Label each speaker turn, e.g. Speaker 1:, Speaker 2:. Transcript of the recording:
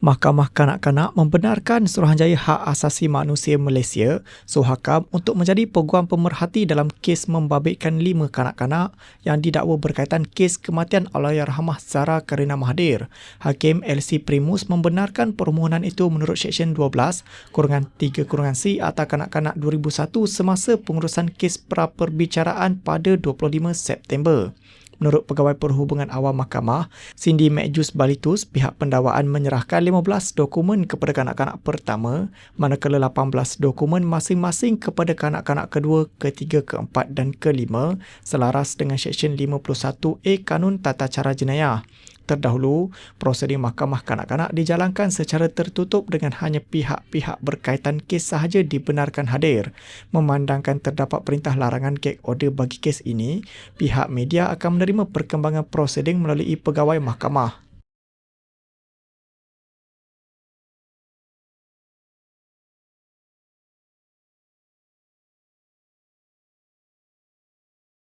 Speaker 1: Mahkamah Kanak-Kanak membenarkan Suruhanjaya Hak Asasi Manusia Malaysia, Suhakam, untuk menjadi peguam pemerhati dalam kes membabitkan lima kanak-kanak yang didakwa berkaitan kes kematian Allahyarhamah Zara Karina Mahathir. Hakim LC Primus membenarkan permohonan itu menurut Seksyen 12, kurungan 3 kurungan C Akta Kanak-Kanak 2001 semasa pengurusan kes pra-perbicaraan pada 25 September. Menurut Pegawai Perhubungan Awam Mahkamah, Cindy McJus Balitus, pihak pendakwaan menyerahkan 15 dokumen kepada kanak-kanak pertama, manakala 18 dokumen masing-masing kepada kanak-kanak kedua, ketiga, keempat dan kelima selaras dengan Seksyen 51A Kanun Tata Cara Jenayah. Terdahulu, prosedur mahkamah kanak-kanak dijalankan secara tertutup dengan hanya pihak-pihak berkaitan kes sahaja dibenarkan hadir. Memandangkan terdapat perintah larangan gag order bagi kes ini, pihak media akan menerima perkembangan prosedur melalui pegawai mahkamah.